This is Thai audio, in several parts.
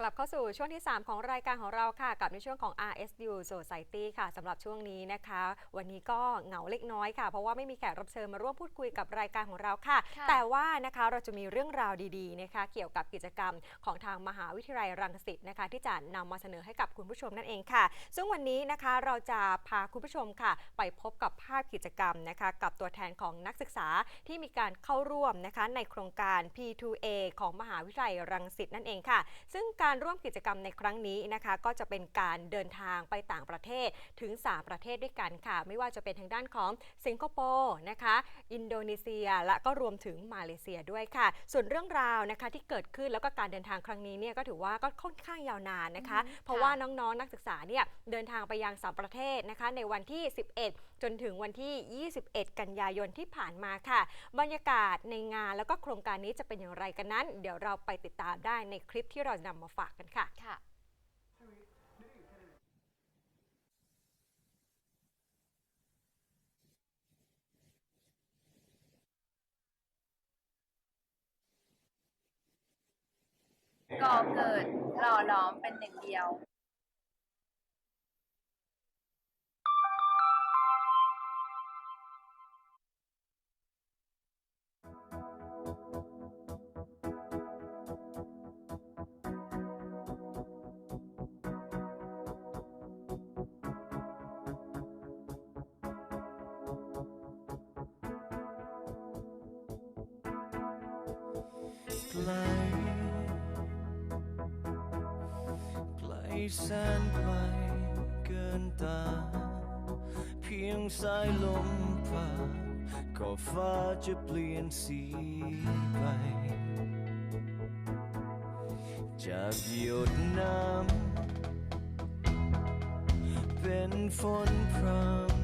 กลับเข้าสู่ช่วงที่ 3 ของรายการของเราค่ะ กับในช่วงของ RSU Society ค่ะสำหรับช่วงนี้นะคะ วันนี้ก็เหงาเล็กน้อยค่ะ เพราะว่าไม่มีแขกรับเชิญมาร่วมพูดคุยกับรายการของเราค่ะ ค่ะ แต่ว่านะคะเราจะมีเรื่องราวดีๆนะคะ เกี่ยวกับกิจกรรมของทางมหาวิทยาลัยรังสิตนะคะ ที่จะนำมาเสนอให้กับคุณผู้ชมนั่นเองค่ะ ซึ่งวันนี้นะคะเราจะพาคุณผู้ชมค่ะ ไปพบกับภาพกิจกรรมนะคะ กับตัวแทนของนักศึกษาที่มีการเข้าร่วมนะคะ ในโครงการ P2A ของมหาวิทยาลัยรังสิตนั่นเองค่ะ ซึ่งการร่วมกิจกรรมในครั้งนี้นะคะก็จะเป็นการเดินทางไปต่างประเทศถึง 3 ประเทศด้วยกันค่ะ ไม่ว่าจะเป็นทางด้านของสิงคโปร์นะคะ อินโดนีเซีย และก็รวมถึงมาเลเซียด้วยค่ะ ส่วนเรื่องราวนะคะที่เกิดขึ้นแล้วก็การเดินทางครั้งนี้เนี่ยก็ถือว่าก็ค่อนข้างยาวนานนะคะอืมเพราะว่าน้องๆนักศึกษาเนี่ยเดินทางไปยังสามประเทศนะคะ ในวันที่ 11 จนถึงวันที่ 21 กันยายนที่ผ่านมาค่ะ บรรยากาศในงานแล้วก็โครงการนี้จะเป็นอย่างไรกันนั้น เดี๋ยวเราไปติดตามได้ในคลิปที่เรานำมาฝากกันค่ะค่ะก่อเกิดหล่อหลอมเป็นหนึ่งเดียว ลไกลแสนไกลเกินตา เพียงสายลมผ่าก็ฟ้าจะเปลี่ยนสีไป จากหยดน้ำเป็นฝนพรำ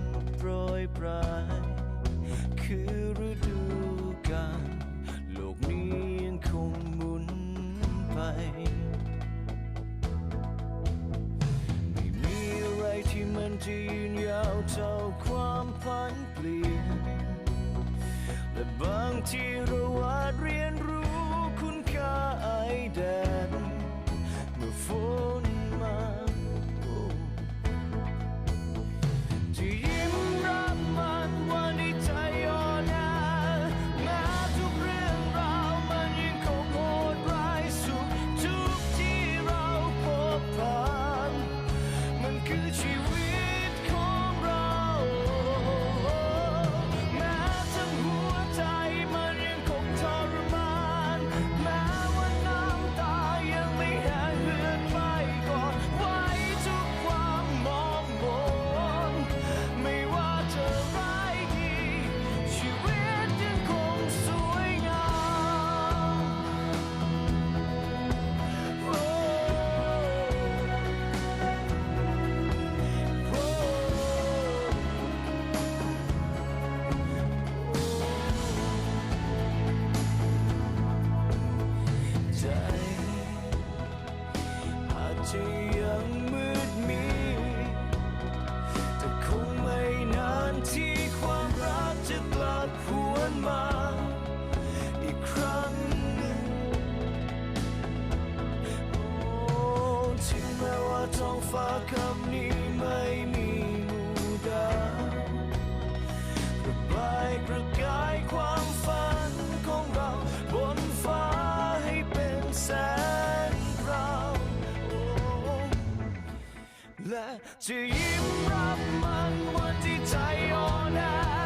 บ ท้องฟ้าคำนี้ไม่มีมู่ดาวระบายประกายความฝันของเราบนฟ้าให้เป็นแสงเราและจะยิ้มรับมันวันที่ใจอ่อนแอ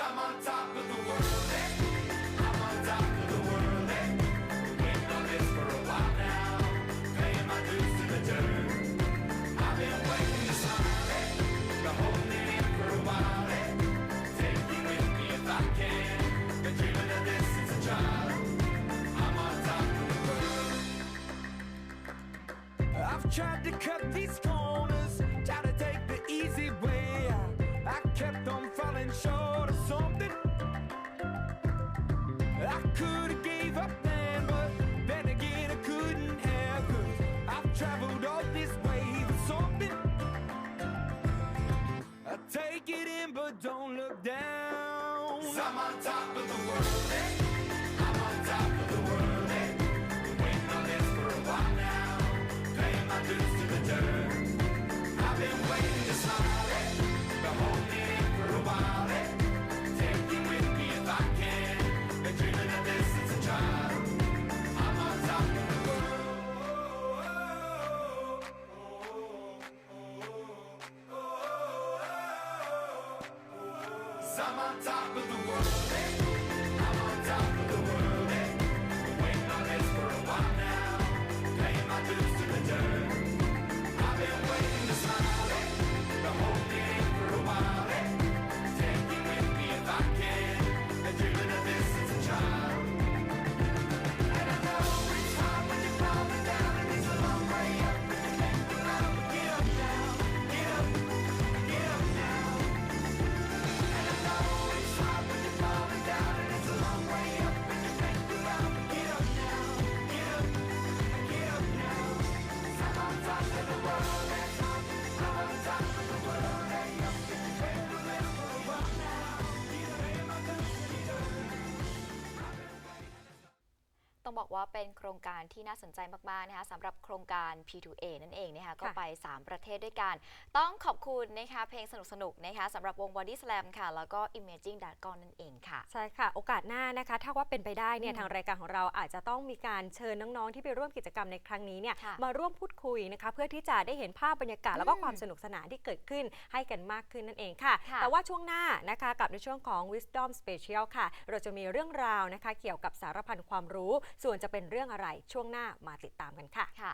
I'm on top of the world, take it in, but don't look down. i I'm on top of the world, I'm on top of the world, eh? I'm on top of the world, บอกว่าเป็นโครงการที่น่าสนใจมาก ๆ นะคะสำหรับโครงการ P2A นั่นเองนะคะก็ไป 3 ประเทศด้วยกัน ต้องขอบคุณนะคะเพลงสนุก ๆ นะคะสำหรับวง Body Slam ค่ะ แล้วก็ Imaging Dragon นั่นเองค่ะ ใช่ค่ะ โอกาสหน้านะคะ ถ้าว่าเป็นไปได้เนี่ยอืมทางรายการของเราอาจจะต้องมีการเชิญน้อง ๆ ที่ไปร่วมกิจกรรมในครั้งนี้เนี่ยค่ะมาร่วมพูดคุยนะคะเพื่อที่จะได้เห็นภาพบรรยากาศแล้วก็อืมความสนุกสนานที่เกิดขึ้นให้กันมากขึ้นนั่นเองค่ะค่ะ แต่ว่าช่วงหน้านะคะกับในช่วงของ Wisdom Special ค่ะ เราจะมีเรื่องราวนะคะ เกี่ยวกับสารพันความรู้ส่ส่วนจะเป็นเรื่องอะไรช่วงหน้ามาติดตามกันค่ะ